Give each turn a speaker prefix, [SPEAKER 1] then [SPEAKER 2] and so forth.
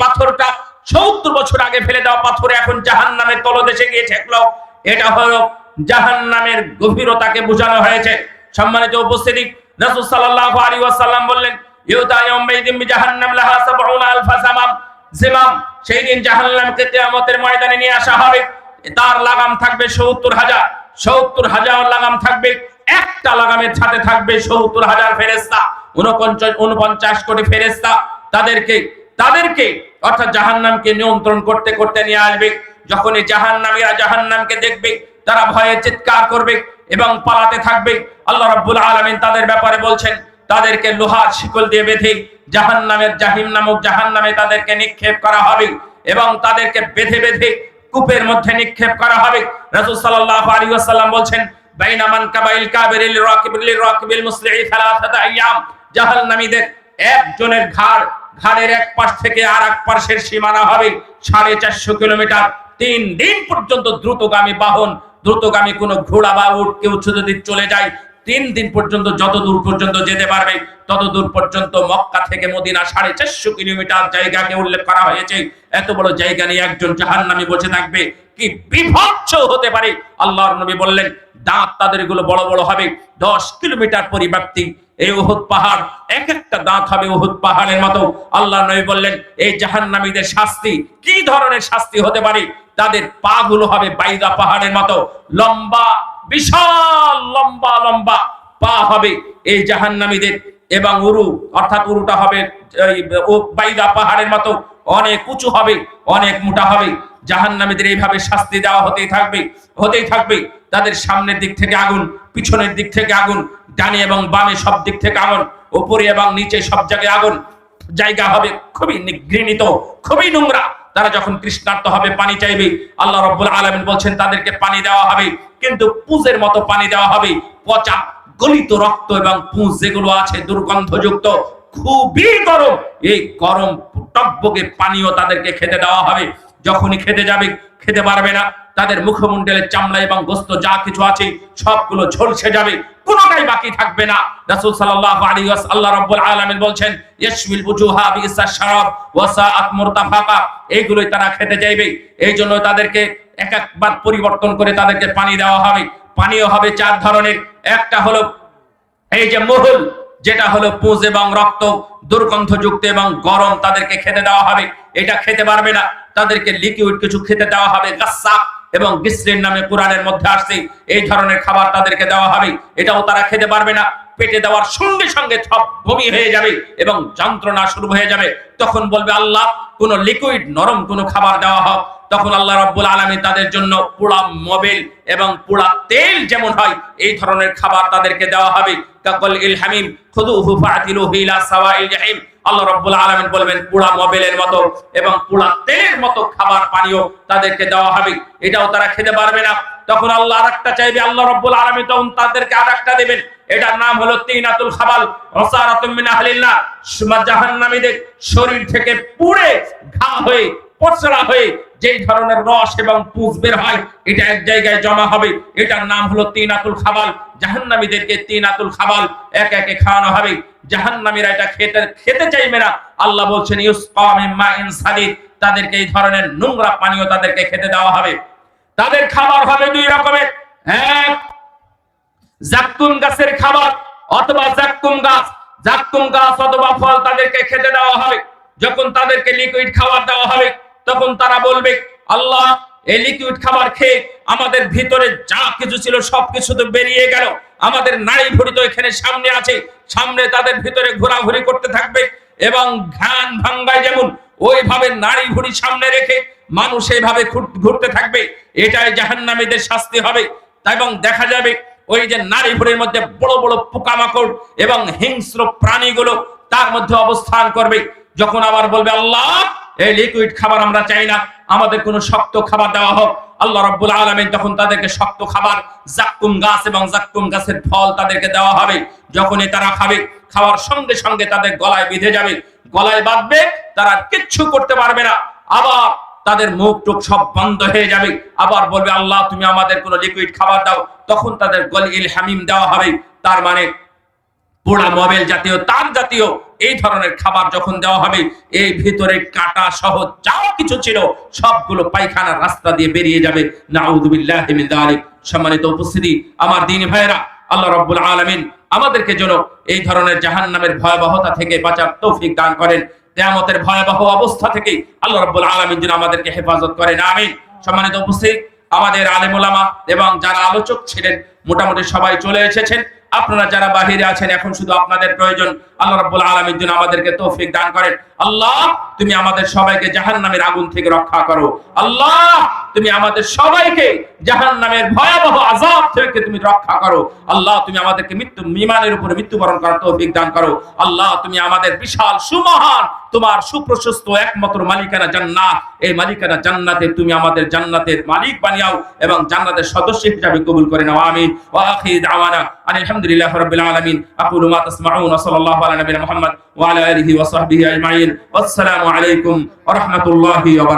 [SPEAKER 1] পাথরটা সত্তর বছর আগে ফেলে দেওয়া পাথর এখন জাহান নামের তলদেশে গিয়ে ঠেকলো। এটা হলো জাহান নামের গভীরতাকে বোঝানো হয়েছে। সম্মানিত উপস্থিতি, রাসূল সাল্লাল্লাহু আলাইহি ওয়াসাল্লাম বললেন লাহা সাবউনা আলফা জামাম। সেই দিন জাহান্নামকে কিয়ামতের ময়দানে নিয়ে আসা হবে। তার লাগাম থাকবে সত্তর হাজার। সত্তর হাজার লাগাম থাকবে, একটা লাগামের সাথে থাকবে সত্তর হাজার ফেরেস্তা উনপঞ্চাশ উনপঞ্চাশ কোটি ফেরেস্তা তাদেরকে তাদেরকে, অর্থাৎ জাহান্নামকে নিয়ন্ত্রণ করতে করতে নিয়ে আসবে। যখন এই জাহান্নামীরা জাহান্নামকে দেখবে, তারা ভয়ে চিৎকার করবে এবং পালাতে থাকবে। আল্লাহ রাব্বুল আলামিন তাদের ব্যাপারে বলছেন, তাদেরকে লোহার শিকল দিয়ে বেঁধে জাহান্নামের জাহিম নামক জাহান্নামে তাদেরকে নিক্ষেপ করা হবে এবং তাদেরকে বেঁধে বেঁধে কূপের মধ্যে নিক্ষেপ করা হবে। রাসূল সাল্লাল্লাহু আলাইহি ওয়াসাল্লাম বলছেন বাইনামান কাবাইল কাবিরিল রাকিবিল রাকিবিল মুসলিহি সালাসাতা আইয়াম। জাহান্নামীদের একজনের ঘাড় ঘাড়ের এক পাশ থেকে আর এক পাশের সীমানা হবে সাড়ে চারশো কিলোমিটার। তিন দিন পর্যন্ত দ্রুতগামী বাহন, দ্রুতগামী কোনো ঘোড়া বা উঠ কেউ যদি চলে যায়। তিন দিন পর্যন্ত যত দূর পর্যন্ত যেতে পারবে, তত দূর পর্যন্ত মক্কা থেকে মদিনা সাড়ে চারশো কিলোমিটার জায়গাকে উল্লেখ করা হয়েছে। এত বড় জায়গা নিয়ে একজন জাহান্নামী বসে থাকবে। কি বিভৎস হতে পারে? আল্লাহর নবী বললেন, দাঁত তাদেরগুলো বড় বড় হবে। দশ কিলোমিটার পরিব্যাপ্তি। এই উহুদ পাহাড়, এক একটা দাঁত হবে উহুদ পাহাড়ের মতো। আল্লাহ নবী বললেন, এই জাহান্নামীদের শাস্তি কি ধরনের শাস্তি হতে পারে? তাদের পা গুলো হবে বাইদা পাহাড়ের মতো। লম্বা, বিশাল লম্বা লম্বা পা হবে এই জাহান্নামীদের এবং উরু, অর্থাৎ উরুটা হবে বাইদা পাহাড়ের মতো। অনেক উঁচু হবে, অনেক মোটা হবে। জাহান্নামীদের এইভাবে শাস্তি দেওয়া হতেই থাকবে হতেই থাকবে। তাদের সামনের দিক থেকে আগুন, পিছনের দিক থেকে আগুন, ডানে এবং বামে সব দিক থেকে আগুন, উপরে এবং নিচে সব জায়গায় আগুন। জায়গা হবে খুবই ঘৃণিত খুবই নোংরা। তারা যখন তৃষ্ণার্ত হবে, পানি চাইবে, আল্লাহ রব্বুল আলামিন বলছেন, তাদেরকে পানি দেওয়া হবে। কিন্তু পুজের মতো পানি দেওয়া হবে। পচা গলিত রক্ত এবং পুঁজ যেগুলো আছে, দুর্গন্ধযুক্ত, খুবই গরম। এই গরম টকবকে পানীয় তাদেরকে খেতে দেওয়া হবে। যখনই খেতে যাবে, খেতে পারবে না। তাদের মুখমণ্ডলের চামড়া এবং গোস্ত যা কিছু আছে, সবগুলো ঝলসে যাবে। কোনোটাই বাকি থাকবে না। রাসূল সাল্লাল্লাহু আলাইহি আল্লাহ রাব্বুল আলামিন বলছেন, ইয়াশমিল বুজুহা বিসা শারাব ওয়া সাআত মুরতাফাকা এইগুলোই তারা খেতে চাইবে। এই জন্য তাদেরকে এক একবার পরিবর্তন করে তাদেরকে পানি দেওয়া হবে। পানীয় হবে চার ধরনের। একটা হলো এই যে মহুল, যেটা হলো পুঁজ এবং রক্ত, দুর্গন্ধযুক্ত এবং গরম তাদেরকে খেতে দেওয়া হবে। এটা খেতে পারবে না। তাদেরকে লিকুইড কিছু খেতে দেওয়া হবে গাসাক এবং গিসরিন নামে কোরআনের মধ্যে আসছে, এই ধরনের খাবার তাদেরকে দেওয়া হবে। এটাও তারা খেতে পারবে না। পেটে দেওয়ার সঙ্গে সঙ্গে সব বমি হয়ে যাবে এবং যন্ত্রণা শুরু হয়ে যাবে। তখন বলবে আল্লাহ, কোন লিকুইড নরম কোনো খাবার দেওয়া হোক। তখন আল্লাহ রাব্বুল আলামিন তাদের জন্য পোড়া মোবিল এবং পোড়া তেল যেমন হয়, এই ধরনের খাবার তাদেরকে দেওয়া হবে। কাকল ইল হামিম খুদুহু ফাতিলুহু ইলা সাওয়াইল জাহিম। আল্লাহ রাব্বুল আলামিন বলবেন মতো এবং তেলের মতো খাবার তাদেরকে দেওয়া হবে। এটাও তারা খেতে পারবে না। তখন আল্লাহ আরেকটা চাইবে, আল্লাহ রাব্বুল আলামিন তখন তাদেরকে আরেকটা দেবেন। এটার নাম হলো তিনাতুল খাবাল ওয়াসারাতুম মিন আহলিল্লাহ। জাহান্নামীদের শরীর থেকে পুড়ে ঘা হয়ে পচড়া হয়ে যেই ধরনের রস এবং পুঁজ বের হয়, এটা এক জায়গায় জমা হবে। এটার নাম হলো তিনাতুল খাবাল। জাহান্নামীদেরকে তিনাতুল খাবাল এক একে খাওয়ানো হবে। জাহান্নামীরা এটা খেতে খেতে চাইবে না। আল্লাহ বলছেন তাদেরকে এই ধরনের নোংরা পানীয় তাদেরকে খেতে দেওয়া হবে। তাদের খাবার হবে দুই রকমের। এক জাক্কুম গাছের খাবার অথবা জাক্কুম গাছ। জাক্কুম গাছ অথবা ফল তাদেরকে খেতে দেওয়া হবে। যখন তাদেরকে লিকুইড খাবার দেওয়া হবে, তখন তারা বলবে, আল্লাহ, এই লিকুইড খাবার খেয়ে আমাদের ভিতরে যা কিছু ছিল সবকিছু তো বেরিয়ে গেল। আমাদের নারী ভুড়ি তো এখানে সামনে আছে। সামনে তাদের ভিতরে ঘোরাঘুরি করতে থাকবে এবং ঘ্রাণ ভাঙ্গায় যেমন ওইভাবে নারী ভুড়ি সামনে রেখে মানুষ এইভাবে ঘুর- ঘুরতে থাকবে, এটাই জাহান্নামীদের শাস্তি হবে। এবং দেখা যাবে ওই যে নারী ভুড়ির মধ্যে বড় বড় পোকামাকড় এবং হিংস্র প্রাণীগুলো তার মধ্যে অবস্থান করবে। যখন আবার বলবে, আল্লাহ, এই লিকুইড খাবার আমরা চাই না। আমাদের কোনো শক্ত খাবার দেওয়া হোক। আল্লাহ রাব্বুল আলামিন তখন তাদেরকে শক্ত খাবার, জাক্কুম গাছ এবং জাক্কুম গাছের ফল তাদেরকে দেওয়া হবে। যখনই তারা খাবে, খাওয়ার সঙ্গে সঙ্গে তাদের গলায় বিঁধে যাবে। গলায় বাঁধবে, তারা কিচ্ছু করতে পারবে না। আবার তাদের মুখ টুক সব বন্ধ হয়ে যাবে। আবার বলবে, আল্লাহ, তুমি আমাদের কোনো লিকুইড খাবার দাও। তখন তাদের গল ইল হামিম দেওয়া হবে। তার মানে পোড়া মোবাইল জাতীয় তার জাতীয়, এই ধরনের খাবার যখন দেওয়া হবে, এই ভিতরে কাটা সহ যা কিছু ছিল, সবগুলো পায়খানার রাস্তা দিয়ে বেরিয়ে যাবে। নাউযুবিল্লাহি যালিক সম্মানিত উপস্থিতি, আমার দিনী ভাইয়েরা, আল্লাহ রাব্বুল আলামিন আমাদেরকে যেন এই ধরনের জাহান নামের ভয়াবহতা থেকে বাঁচার তৌফিক দান করেন। কিয়ামতের ভয়াবহ অবস্থা থেকে আল্লাহ রাব্বুল আলামিন যেন আমাদেরকে হেফাজত করেন। আমিন। সম্মানিত উপস্থিতি, আমাদের আলেম ওলামা এবং যারা আলোচক ছিলেন, মোটামুটি সবাই চলে এসেছেন। আপনারা যারা বাহিরে আছেন, এখন শুধু আপনাদের প্রয়োজন। আল্লাহ রাব্বুল আলামিন যেন আমাদেরকে তৌফিক দান করেন। আল্লাহ তুমি আমাদের সবাইকে জাহান্নামের আগুন থেকে রক্ষা করো। আল্লাহ, তুমি আমাদের সবাইকে জাহান্নামের ভয়াবহ আযাব থেকে তুমি রক্ষা করো। আল্লাহ, তুমি আমাদেরকে মৃত্যু বিমানের উপরে মৃত্যুবরণ করার তৌফিক দান করো। আল্লাহ, তুমি আমাদের বিশাল, সুমহান, তোমার সুপ্রশস্ত, একমাত্র মালিকানা জান্নাত। এই মালিকানা জান্নাতে তুমি আমাদের জান্নাতের মালিক বানিয়াও এবং জান্নাতের সদস্য হিসাবে কবুল করে নাও। আমিন। ওয়া আখির দাওয়ানা আলহামদুলিল্লাহি রাব্বিল আলামিন। আকুলু মা তাসমাউন। ওয়া সাল্লাল্লাহু আলা নবিয়িনা মুহাম্মদ ওয়া আলা আলিহি ওয়া সাহবিহি আজমাইন। ওয়াসসালামু আলাইকুম ওয়া